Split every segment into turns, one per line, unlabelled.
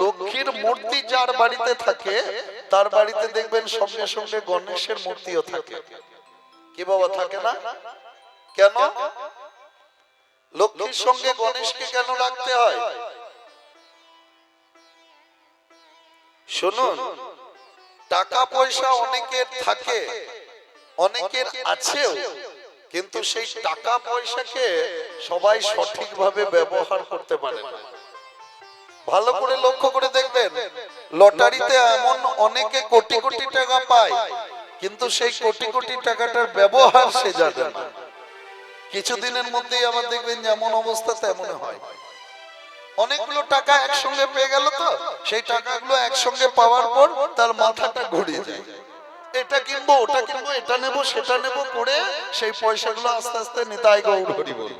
লক্ষ্মীর মূর্তি যার বাড়িতে থাকে, তার বাড়িতে দেখবেন সঙ্গে সঙ্গে গণেশের মূর্তিও থাকে। কি বাবা থাকে না? কেন? লক্ষ্মীর সঙ্গে গণেশকে কেন রাখতে হয়? শুনুন, টাকা পয়সা অনেকের থাকে, অনেকের আছেও, কিন্তু সেই টাকা পয়সাকে সবাই সঠিকভাবে ব্যবহার করতে পারে না। ভালো করে লক্ষ্য করে দেখবেন, লটারিতে এমন অনেকে কোটি কোটি টাকা পায়, কিন্তু সেই কোটি কোটি টাকাটার ব্যবহার সে জানে না। কিছুদিনের মধ্যেই আবার দেখবেন যেমন অবস্থা তেমন হয়। অনেকগুলো টাকা একসঙ্গে পেয়ে গেল তো, সেই টাকাগুলো একসঙ্গে পাওয়ার পর তার মাথাটা ঘুরিয়ে যায়। এটা কিনবো, ওটা কিনবো, এটা নেব, সেটা নেব করে সেই পয়সাগুলো আস্তে আস্তে নিতাই গৌর হরি বল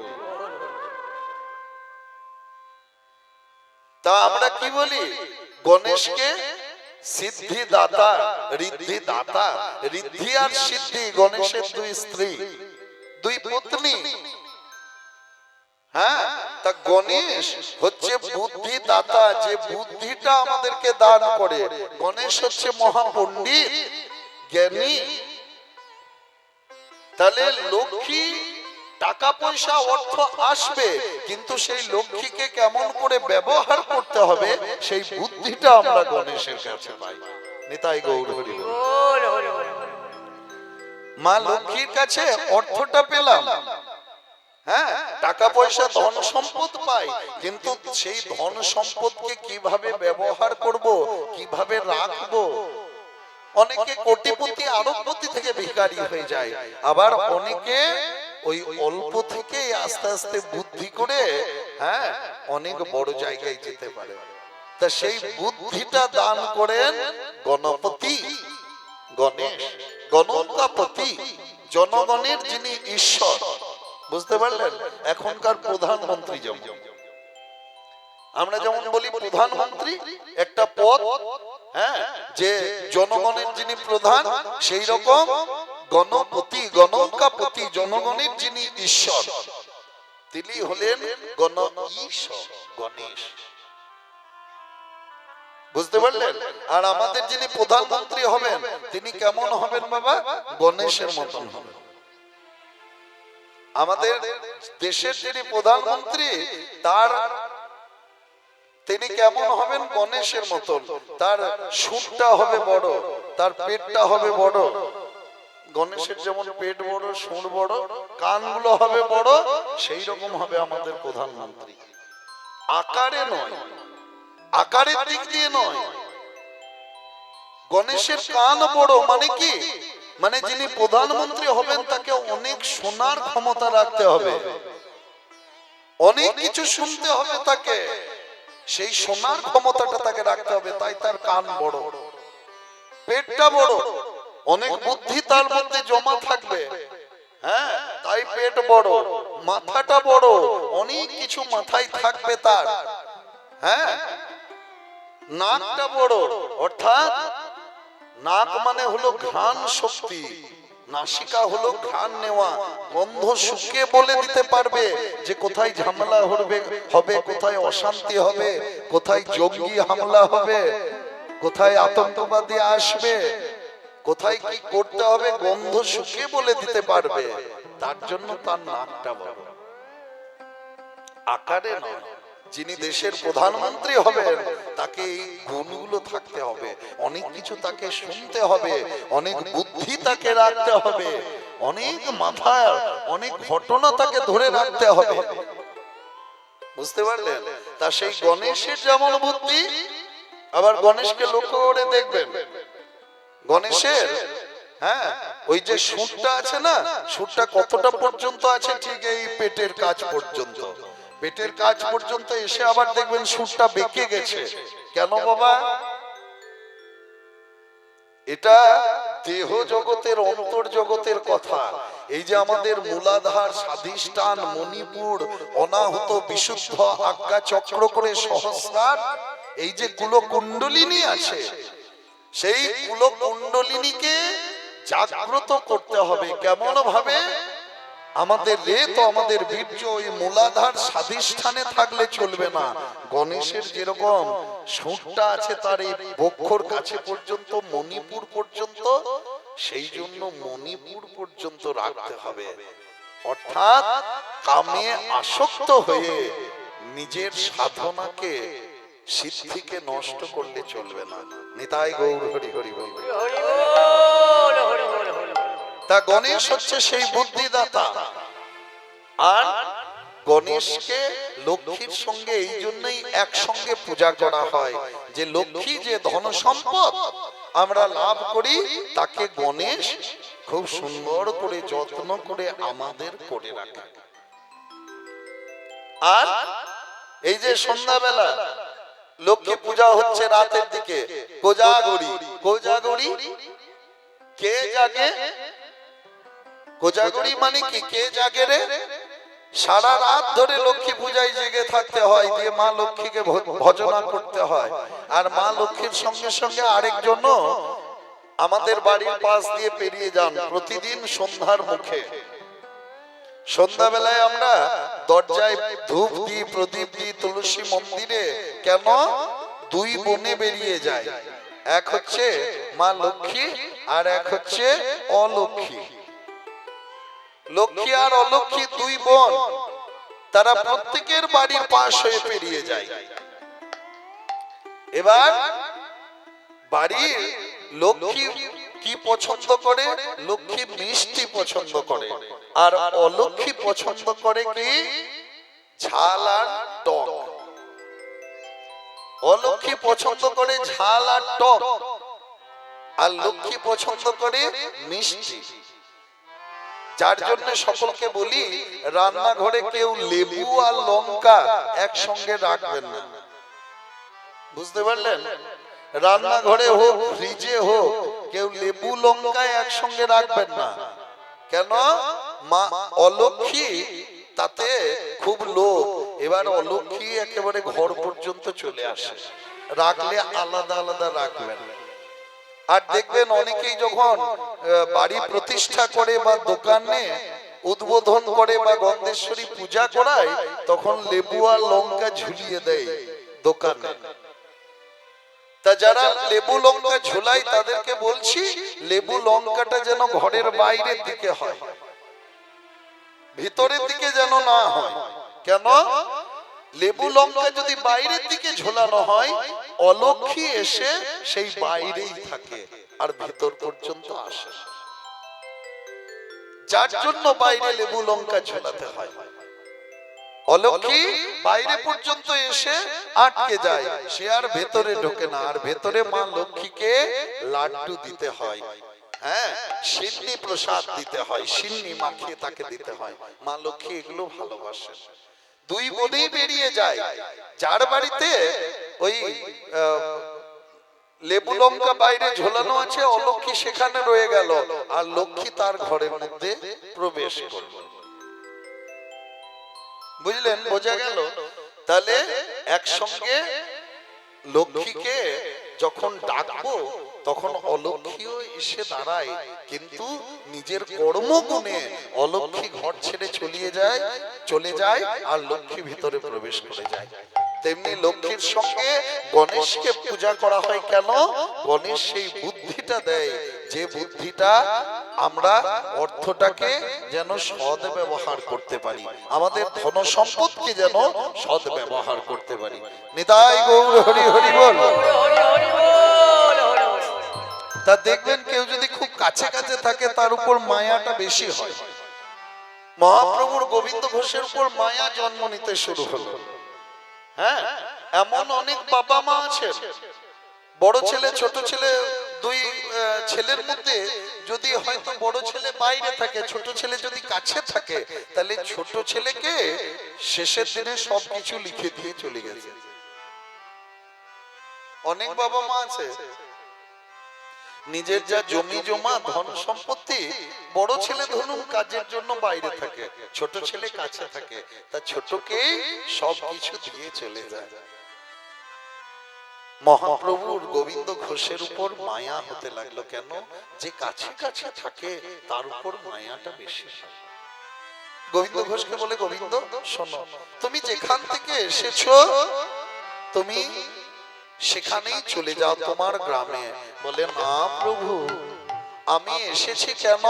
তা আমরা কি বলি? গণেশকে সিদ্ধি দাতা ঋদ্ধি দাতা ঋদ্ধি আর সিদ্ধি, গণেশের দুই স্ত্রী, দুই পত্নী। হ্যাঁ? তা গণেশ হচ্ছে বুদ্ধি দাতা যে বুদ্ধিটা আমাদেরকে দান করে। গণেশ হচ্ছে মহাপণ্ডিত, জ্ঞানী। তাহলে লক্ষ্মী টাকা পয়সা অর্থ আসবে, কিন্তু সেই লক্ষ্মীকে কেমন করে ব্যবহার করতে হবে, সেই বুদ্ধিটা আমরা গণেশের কাছে পাই। নিতাই গৌর হরি। মা লক্ষ্মীর কাছে অর্থটা পেলাম। হ্যাঁ টাকা পয়সা ধন সম্পদ পাই, কিন্তু সেই ধন সম্পদকে কীভাবে ব্যবহার করব, কীভাবে রাখব? অনেকে কোটিপতি, আরবপতি থেকে ভিখারি হয়ে যায়। আবার অনেকে ওই অল্প থেকে আস্তে আস্তে বুদ্ধি করে হ্যাঁ অনেক বড় জায়গায় যেতে পারে। তা সেই বুদ্ধিটা দান করেন গণপতি, গণেশ গণকাপতি জনগণের যিনি ঈশ্বর, বুঝতে পারলেন? এখনকার প্রধানমন্ত্রী যেমন। আমরা যেমন বলি প্রধানমন্ত্রী, একটা পদ হ্যাঁ যে জনগণের যিনি প্রধান, সেই রকম গণপতি, গণকাপতি, জনগণের যিনি ঈশ্বর, তিনি হলেন গণ গণেশ। বুঝতে পারলেন? আর আমাদের যিনি প্রধানমন্ত্রী হবেন, তিনি কেমন হবেন বাবা? গণেশের মতন হবেন। আমাদের দেশের যিনি প্রধানমন্ত্রী, তার তিনি কেমন হবেন? গণেশের মতন। তার সুরটা হবে বড়, তার পেটটা হবে বড়। গণেশের যেমন পেট বড় সুর বড় কানগুলো হবে বড় সেই রকম হবে আমাদের প্রধানমন্ত্রী। আকারে নয় আকারের দিক দিয়ে নয়। গণেশের কান বড় মানে কি? মানে যিনি প্রধানমন্ত্রী হবেন তাকে অনেক শোনার ক্ষমতা রাখতে হবে। অনেক কিছু শুনতে হবে তাকে। সেই শোনার ক্ষমতাটা তাকে রাখতে হবে তাই তার কান বড়। পেটটা বড়। অনেক বুদ্ধি তার মধ্যে জমা থাকবে। হ্যাঁ তাই পেট বড়, মাথাটা বড়, অনেক কিছু মাথায় থাকবে তার। হ্যাঁ নাকটা বড়, অর্থাৎ নাক মানে হলো ঘ্রাণ শক্তি, নাসিকা হলো ঘ্রাণ নেওয়া, গন্ধ শুকে বলে দিতে পারবে যে কোথায় ঝামেলা হবে হবে, কোথায় অশান্তি হবে, কোথায় জঙ্গি হামলা হবে, কোথায় আতঙ্কবাদী আসবে। কোথায় কি করতে হবে, গন্ধ শুকে বলে দিতে পারবে। তার জন্য তার নাকটা বড়। আকারে নয়, যিনি দেশের প্রধানমন্ত্রী হবেন, তাকে এই গুণগুলো থাকতে হবে, অনেক কিছু তাকে শুনতে হবে, অনেক বুদ্ধি তাকে রাখতে হবে, অনেক মাথায় অনেক ঘটনা তাকে ধরে রাখতে হবে। বুঝতে পারলেন? তা সেই গণেশের যেমন বুদ্ধি, আবার গণেশকে লক্ষ্য করে দেখবেন। গণেশের? হ্যাঁ ওই যে সুরটা আছে না সুরটা কতটা পর্যন্ত আছে? ঠিক এই পেটের কাজ পর্যন্ত। পেটের কাজ পর্যন্ত এসে আবার দেখবেন সুরটা বেঁকে গেছে। কেন বাবা? এটা দেহ জগতের অন্তর জগতের কথা। এই যে আমাদের মূলাধার স্বাধিষ্ঠান মণিপুর অনাহত বিশুদ্ধ আজ্ঞা চক্র করে সহস্রার। এই যে কুলকুণ্ডলিনী আছে। সেই কুলকুণ্ডলিনীকে জাগ্রত করতে হবে কেমন ভাবে আমাদের রেত আমাদের বীর্য ওই মূলাধার স্বাধিষ্ঠানে থাকলে চলবে না। গণেশের যেরকম সুরটা আছে তার এই বক্ষর কাছে পর্যন্ত, মণিপুর পর্যন্ত, সেই জন্য মণিপুর পর্যন্ত রাখতে হবে। অর্থাৎ কামে আসক্ত হয়ে নিজের সাধনাকে সিদ্ধিকে নষ্ট করলে চলবে না। নিতাই গৌর হরি হরি বলবে তা গণেশ হচ্ছে সেই বুদ্ধিদাতা। আর গণেশকে লক্ষ্মীর সঙ্গে এই জন্যই একসঙ্গে পূজা করা হয় যে লক্ষ্মী যে ধন সম্পদ আমরা লাভ করি তাকে গণেশ খুব সুন্দর করে যত্ন করে আমাদের করে রাখে। আর এই যে সন্ধ্যাবেলা লক্ষ্মী পূজা হচ্ছে রাতের দিকে। কোজাগরি। কোজাগরি। কে জাগে? কোজাগরি মানে কি? কে জাগে রে? সারা রাত ধরে লক্ষ্মী পূজায় জেগে থাকতে হয় দিয়ে মা লক্ষ্মীকে ভজনা করতে হয়। আর মা লক্ষ্মীর সঙ্গে সঙ্গে আরেকজন আমাদের বাড়ির পাশ দিয়ে পেরিয়ে যান। প্রতিদিন সন্ধ্যার মুখে। সন্ধ্যাবেলায় আমরা দরজায় ধূপ দিই প্রদীপ দিই তুলসী মন্দিরে কেন? দুই বনে বেরিয়ে যায় এক হচ্ছে মা লক্ষ্মী আর এক হচ্ছে অলক্ষ্মী। লক্ষ্মী আর অলক্ষ্মী দুই বোন। তারা প্রত্যেকের বাড়ির পাশ হয়ে পেরিয়ে যায়। এবার বাড়ির লক্ষ্মী কি পছন্দ করে? লক্ষ্মী মিষ্টি পছন্দ করে। আর অলক্ষ্মী পছন্দ করে কি? ঝাল আর টক। অলক্ষ্মী পছন্দ করে ঝাল আর টক। আর লক্ষ্মী পছন্দ করে মিষ্টি। যার জন্য সকলকে বলি, রান্নাঘরে কেউ লেবু আর লঙ্কা একসঙ্গে রাখবেন না। বুঝতে পারলেন? রান্নাঘরে হোক, ফ্রিজে হোক কেউ লেবু লঙ্কা একসঙ্গে রাখবেন না। কেন? মা অলক্ষী, তাতে খুব লোভ। এবার অলক্ষী একেবারে ঘর পর্যন্ত চলে আসে। রাখলে আলাদা আলাদা রাখবেন। আর দেখবেন অনেকেই যখন বাড়ি প্রতিষ্ঠা করে বা দোকানে উদ্বোধন করে বা গন্ধেশ্বরী পূজা করায়, তখন লেবু আর লঙ্কা ঝুলিয়ে দেয় দোকানে। তা যারা লেবু লঙ্কা ঝোলাই তাদেরকে বলছি, লেবু লঙ্কাটা যেন ঘরের বাইরের দিকে হয়, ভিতরের দিকে যেন না হয়। কেন? লেবু লঙ্কা যদি বাইরের দিকে ঝোলানো হয়, অলক্ষী এসে সেই বাইরেই থাকে আর ভিতর পর্যন্ত আসে যার জন্য বাইরে লেবু লঙ্কা ঝোলাতে হয়। অলক্ষী বাইরে পর্যন্ত এসে আটকে যায়? সে আর ভেতরে ঢোকে না। আর ভেতরে মা লক্ষ্মীকে লাড্ডু দিতে হয়। হ্যাঁ সিন্নি প্রসাদ দিতে হয়। সিন্নি মাখিয়ে তাকে দিতে হয়। মা লক্ষ্মী এগুলো ভালোবাসে। দুই বোনেই বেরিয়ে যায়। যার বাড়িতে ওই লেবু লঙ্কা বাইরে ঝোলানো আছে অলক্ষী সেখানে রয়ে গেল। আর লক্ষ্মী তার ঘরের মধ্যে প্রবেশ করল। বুঝলেন? বোঝা গেল? তাহলে একসঙ্গে লক্ষ্মীকে যখন ডাকবো, তখন অলক্ষীও এসে দাঁড়ায়। কিন্তু নিজের কর্মগুণে অলক্ষী ঘর ছেড়ে চলিয়ে যায়, চলে যায় আর লক্ষ্মী ভিতরে প্রবেশ করে যায়। তেমনি লক্ষ্মীর সঙ্গে গণেশকে পূজা করা হয় কেন? গণেশ সেই বুদ্ধিটা দেয়। যে বুদ্ধিটা আমরা অর্থটাকে যেন সদ ব্যবহার করতে পারি। আমাদের ধন সম্পদকে যেন সদ ব্যবহার করতে পারি। নিতাই গৌর হরি হরি বল। তা দেখবেন কেউ যদি খুব কাছে কাছে থাকে, তার উপর মায়াটা বেশি হয়। মহাপ্রভুর গোবিন্দ ঘোষের উপর মায়া জন্ম নিতে শুরু হলো। হ্যাঁ এমন অনেক বাবা মা আছেন। বড় ছেলে, ছোট ছেলে দুই ছেলের মধ্যে যদি হয়তো বড় ছেলে বাইরে থাকে, ছোট ছেলে যদি কাছে থাকে, তাহলে ছোট ছেলেকে শেষের দিনে সবকিছু লিখে দিয়ে চলে গেছে। অনেক বাবা মা আছে। নিজের যা জমি জমা, ধন সম্পত্তি, বড় ছেলে ধরুন কাজের জন্য বাইরে থাকে, ছোট ছেলে কাছে থাকে, তা ছোটকে সব কিছু দিয়ে চলে যায়। মহাপ্রভুর গোবিন্দ ঘোষের উপর মায়া হতে লাগল কেন? যে কাছে কাছে থাকে, তার উপর মায়াটা বেশি। গোবিন্দ ঘোষকে বলে, গোবিন্দ, শোনো, তুমি যেখান থেকে এসেছ, তুমি সেখানেই চলে যাও তোমার গ্রামে। বলে, না প্রভু, আমি এসেছি কেন?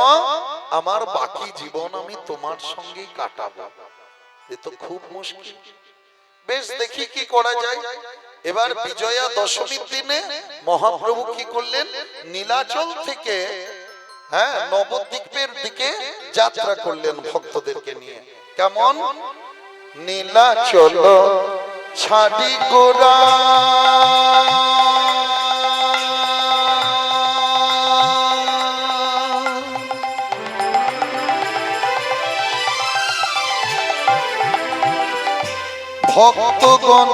আমার বাকি জীবন আমি তোমার সঙ্গেই কাটাবো। এ তো খুব মুশকিল। বেশ, দেখি কি করা যায়। এবার বিজয়া দশমীর দিনে মহাপ্রভু কি করলেন? নীলাচল থেকে হ্যাঁ নবদ্বীপের দিকে যাত্রা করলেন ভক্তদেরকে নিয়ে। কেমন? নীলাচল ছাড়ি গোরা ভক্তগণ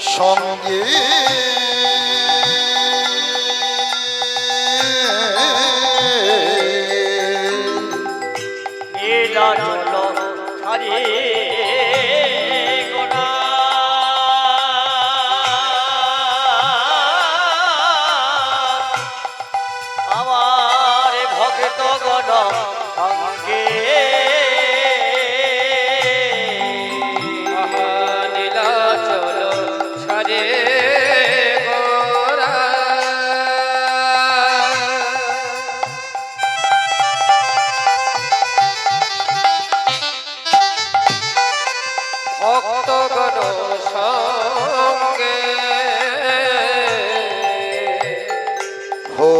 সঙ্গে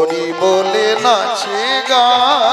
হরি বলে নাচে গায়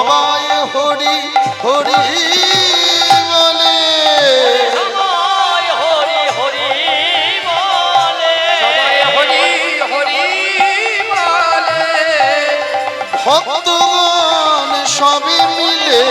সবাই হরি হরি বলে। সবাই হরি হরি বলে।
সবাই হরি হরি বলে।
ভক্তগণ
সবে মিলে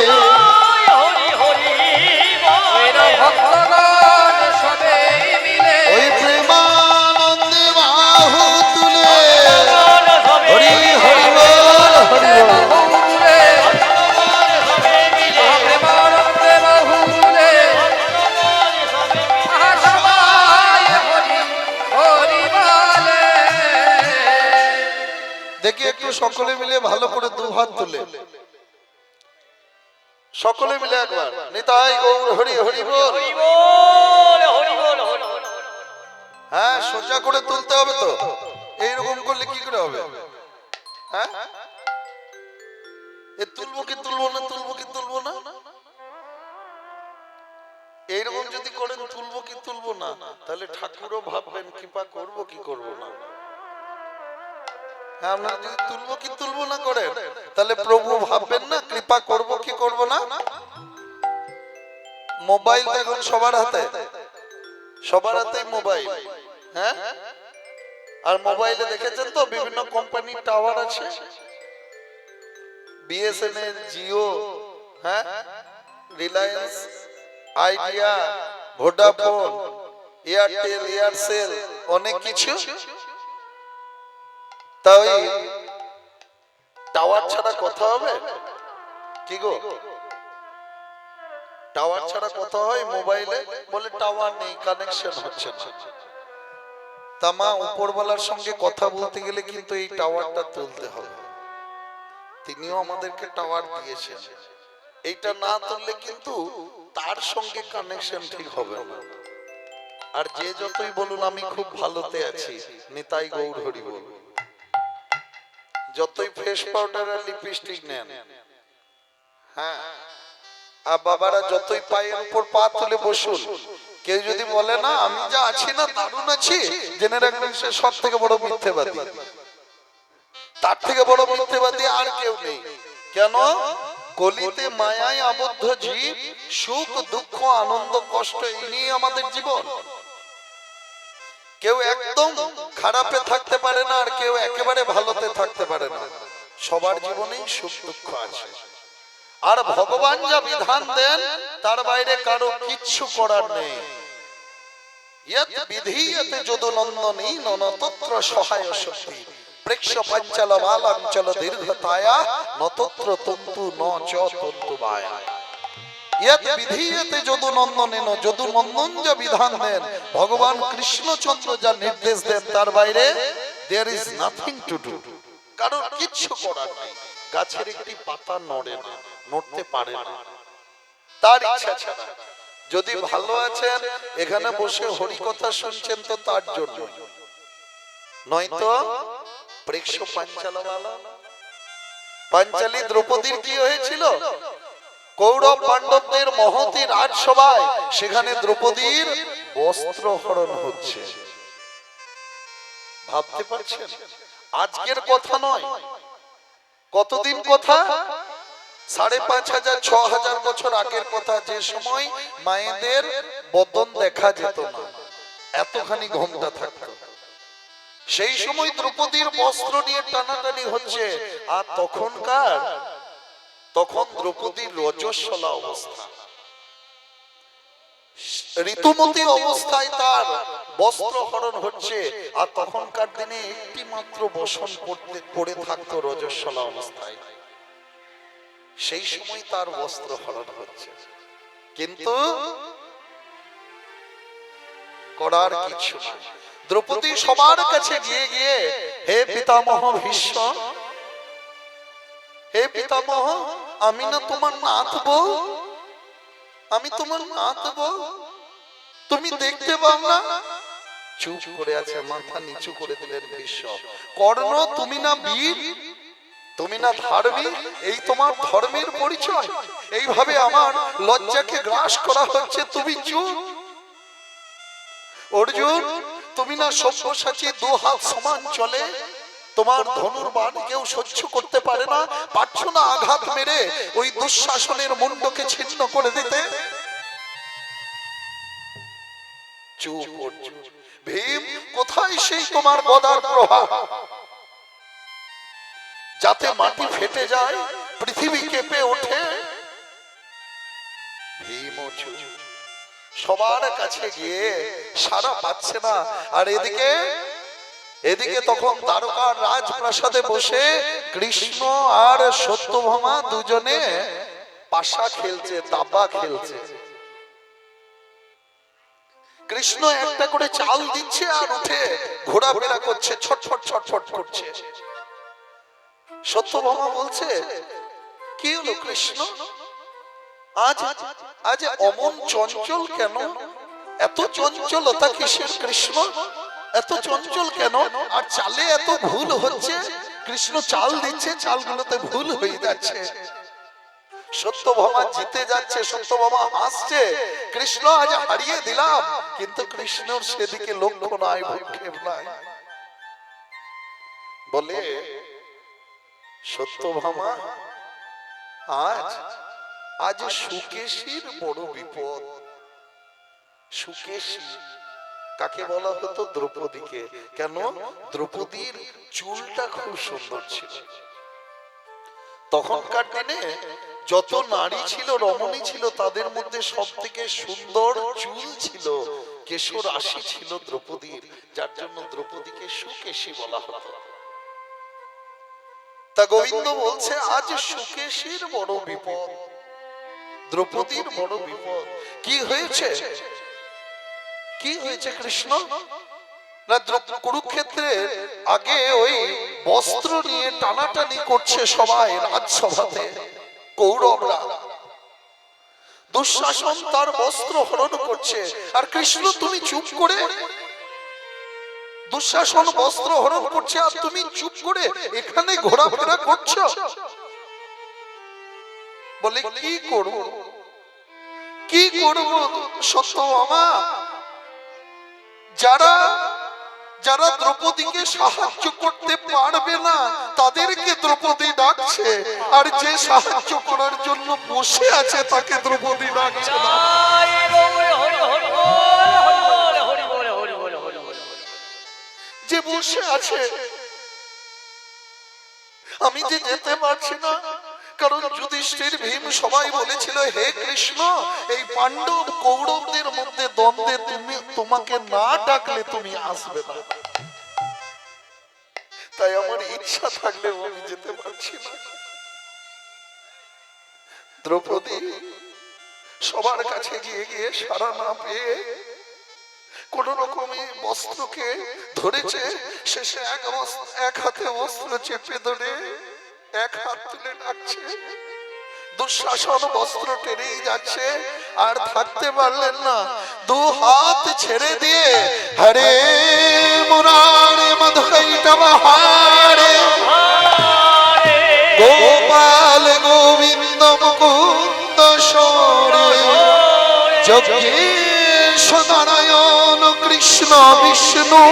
একটু সকলে মিলে ভালো করে দু হাত তুলে। সকলে মিলে একবার নিতাই গৌর হরি হরি বল। হ্যাঁ সোজা করে তুলতে হবে তো। এইরকম করলে কি করে হবে? হ্যাঁ? এ তুলবো কি তুলবো না তুলবো কি তুলবো না? এইরকম যদি করেন তুলবো কি তুলবো না? তাহলে ঠাকুরও ভাববেন কৃপা করব কি করব না? হ্যাঁ আপনারা যদি তুলবো কি তুলবো না করেন তাহলে প্রভু ভাববেন না, কৃপা করব কি করব না? মোবাইল এখন সবার হাতে। সবার হাতে মোবাইল। হ্যাঁ? আর মোবাইলে দেখেছেন তো, বিভিন্ন কোম্পানির টাওয়ার আছে। বিএসএনএল জিও হ্যাঁ? Reliance Idea Vodafone Airtel Aircel অনেক কিছু। তাই টাওয়ার ছাড়া কথা হবে? কি গো? টাওয়ার ছাড়া কথা হয় মোবাইলে? বলে টাওয়ার নেই কানেকশন হচ্ছে না। তামা উপরওয়ালার সঙ্গে কথা বলতে গেলে কিন্তু এই টাওয়ারটা তুলতে হবে। তিনিও আমাদেরকে টাওয়ার দিয়েছেন। এইটা না তুললে কিন্তু তার সঙ্গে কানেকশন ঠিক হবে না। আর যে যতই বলুন, আমি খুব ভালোতে আছি। নিতাই গৌর হরি বল যতই ফেস পাউডার আর লিপস্টিক নেন। হ্যাঁ। আর বাবারা যতই পায়ের উপর পা তুলে বসুন কেউ যদি বলে না আমি যা আছি না দারুণ আছি জেনে রাখবেন সে সব থেকে বড় মিথ্যেবাদী। তার থেকে বড় মিথ্যেবাদী আর কেউ নেই। কেন? কলিতে মায়ায় আবদ্ধ জীব সুখ দুঃখ আনন্দ কষ্ট এই নিয়ে আমাদের জীবন। কেউ একদম খারাপে থাকতে পারে না আর কেউ একেবারে ভালোতে থাকতে পারে না। সবার জীবনেই সুখ দুঃখ আছে। আর ভগবান যা বিধান দেন, তার বাইরে কারও কিচ্ছু করার নেই। বিধীয়তে প্রেক্ষ পঞ্চল দীর্ঘতায়া ন তত্র তন্তু ন যদু ভালো আছেন, এখানে বসে হরি কথা শুনছেন তো তার জন্য নয়তো প্রেক্ষ পাঞ্চালী দ্রৌপদীর কি হয়েছিল? কৌরব পাণ্ডবদের মহতি রাজসভায়, সেখানে দ্রৌপদীর বস্ত্র হরণ হচ্ছে। ভাবতে পারছেন? আজকের কথা নয়। কতদিন কথা? সাড়ে পাঁচ হাজার, ছ হাজার বছর আগের কথা। যে সময় মায়েদের বদন দেখা যেত না, এতখানি ঘোমটা থাকতো। সেই সময় দ্রৌপদীর বস্ত্র নিয়ে টানাটানি হচ্ছে। আর তখনকার তখন দ্রৌপদীর রজস্বলা অবস্থা। ঋতুমতী অবস্থায় তার বস্ত্র হরণ হচ্ছে, আর তখনকার দিনে একটি মাত্র বসন পড়তে, পড়ে থাকতো রজস্বলা অবস্থায়। সেই সময় তার বস্ত্র হরণ হচ্ছে। কিন্তু করার কিছু দ্রৌপদী সবার কাছে গিয়ে গিয়ে, হে পিতামহ ভীষ্ম হে পিতামহ, আমি না তোমার নাথ বউ। আমি তোমার নাথ বউ। তুমি দেখতে পাও না? চুপ করে আছে, মাথা নিচু করে দিলেন ভীষ্ম কর্ণ, তুমি না বীর? তুমি না ধার্মিক এই তোমার ধর্মের পরিচয়। এইভাবে আমার লজ্জাকে গ্রাস করা হচ্ছে, তুমি চুপ। অর্জুন, তুমি না সব্যসাচী দু হাত সমান চলে? তোমার ধনুর্বাণ কেউ সহ্য করতে পারে না। পারছ না আঘাত মেরে ওই দুঃশাসনের মুন্ডকে ছিন্ন করে দিতে? চুপ ভীম, কোথায় সেই তোমার গদার প্রভাব? যাতে মাটি ফেটে যায়, পৃথিবী কেঁপে ওঠে। ভীম সবার কাছে গিয়ে সারা পাচ্ছে না। আর এদিকে এদিকে তখন দ্বারকার রাজপ্রাসাদে বসে কৃষ্ণ আর সত্যভামা দুজনে পাশা খেলছে, দাবা খেলছে। কৃষ্ণ একটা করে চাল দিচ্ছে আর উঠে ঘোরাফেরা করছে, ছটফট ছটফট করছে। সত্যভামা বলছে, কি হলো কৃষ্ণ? আজ আজ অমন চঞ্চল কেন? এত চঞ্চলতা কিসের কৃষ্ণ? এত চঞ্চল কেন? আর চালে এত ভুল হচ্ছে? কৃষ্ণ চাল দিচ্ছে, চালগুলোতে ভুল হয়ে যাচ্ছে। সত্যভামা জিতে যাচ্ছে, সত্যভামা হাসছে। কৃষ্ণ আজ হারিয়ে দিলাম, কিন্তু কৃষ্ণর সেদিকে লক্ষ্য নাই, ভক্ষেপ নাই। বলে, সত্যভামা, আজ আজ সুকেশীর বড় বিপদ। সুকেশী কাকে বলা হতো? দ্রৌপদীকে। কেন? দ্রৌপদীর চুলটা খুব সুন্দর ছিল। তখনকার দিনে যত নারী ছিল, রমণী ছিল, তাদের মধ্যে সব থেকে সুন্দর চুল ছিল কেশর রাশি ছিল দ্রৌপদীর, যার জন্য দ্রৌপদীকে সুকেশী বলা হতো। তা গোবিন্দ বলছে, আজ সুকেশীর বড় বিপদ। দ্রৌপদীর বড় বিপদ। কি হয়েছে? কি হয়েছে কৃষ্ণ? না আগে ওই বস্ত্র নিয়ে টানাটানি করছে সবাই রাজসভাতে, কৌরবরা। দুঃশাসন তার বস্ত্র হরণ করছে। আর কৃষ্ণ, তুমি চুপ করে? দুঃশাসন বস্ত্র হরণ করছে, আর তুমি চুপ করে এখানে ঘোরাফেরা করছ? বলে, কি করব? কি করব? সত্য মামা যারা যারা দ্রৌপদীকে সাহায্য করতে পারবে না, তাদেরকে দ্রৌপদী ডাকছে। আর যে সাহায্য করার জন্য বসে আছে, তাকে দ্রৌপদী ডাকছে যে বসে আছে, আমি যে যেতে পারছি না কারণ যুধিষ্ঠির ভীম সবাই বলেছিল, হে কৃষ্ণ, এই পাণ্ডব কৌরবদের মধ্যে দ্বন্দ্বে তুমি, তোমাকে না ডাকলে তুমি আসবে না। তাই আমার ইচ্ছা থাকলেও আমি যেতে পারছি না। দ্রৌপদী সবার কাছে গিয়ে গিয়ে সারা না পেয়ে কোন রকমে বস্ত্রকে ধরেছে, শেষে এক হাতে বস্ত্র চেপে ধরে এক হাত তুলে ডাকছে। দুঃশাসন বস্ত্র টেনেই যাচ্ছে। আর থাকতে পারলেন না। দু হাত ছেড়ে দিয়ে হরে মুরারে মধুকৈটা বাহারে গোপাল গোবিন্দ মুকুন্দ সরে যজ্ঞেশ নারায়ণ কৃষ্ণ বিষ্ণু।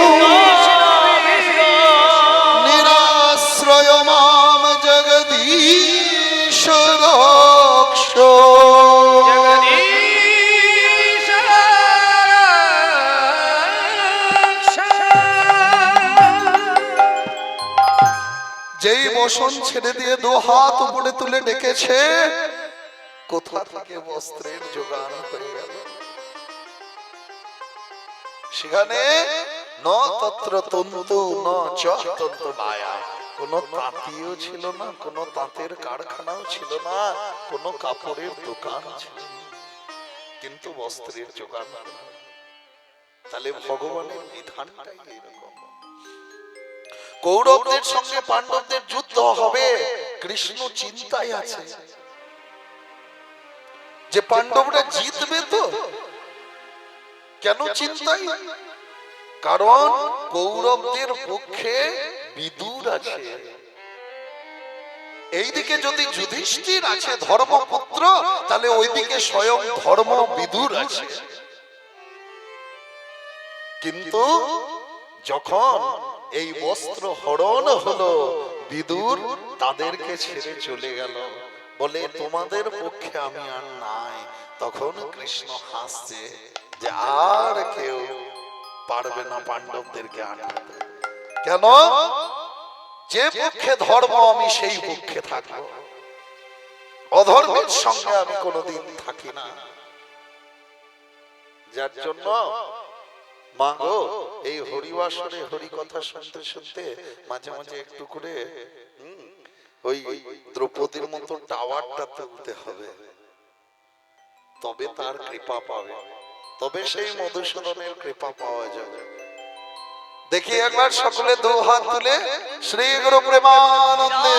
বসন ছেড়ে দিয়ে দু হাত উপরে তুলে ডেকেছে। কোথা থেকে বস্ত্রের যোগান হয়ে গেল? সেখানে ন তত্র তন্তু, ন চ তন্তু মায়া। কোন তাঁতিও ছিল না, কোন তাঁতের কারখানাও ছিল না, কোন কাপড়ের দোকান ছিল কিন্তু বস্ত্রের যোগান। তাহলে ভগবানের বিধানটাই এরকম। কৌরবদের সঙ্গে পাণ্ডবদের যুদ্ধ হবে, কৃষ্ণ চিন্তায় আছে। যে পাণ্ডবরা জিতবে তো, কেন চিন্তায়? কারণ কৌরবদের পক্ষে বিদুর আছে। এইদিকে যদি যুধিষ্ঠির আছে, ধর্মপুত্র, তাহলে ওইদিকে স্বয়ং ধর্ম বিদুর আছে। কিন্তু যখন এই বস্ত্র হরণ হলো বিদুর তাদেরকে ছেড়ে চলে গেল। বলে, তোমাদের পক্ষে আমি আর নাই। তখন কৃষ্ণ হাসছে যে আর কেউ পারবে না পাণ্ডবদেরকে আটকাতে। কেন? যে পক্ষে ধর্ম, আমি সেই পক্ষে থাকব। অধর্মের সঙ্গে আমি কোনোদিন থাকি না। যার জন্য মা গো, এই হরিবাসরে হরি কথা শুনতে শুনতে মাঝে মাঝে একটু করে ওই দ্রৌপদীর মতো টাওয়ারটা তুলতে হবে। তবে তার কৃপা পাবে। তবে সেই মধুসূদনের কৃপা পাওয়া যাবে। দেখি একবার সকলে দু হাত তুলে শ্রী গুরু প্রেমানন্দে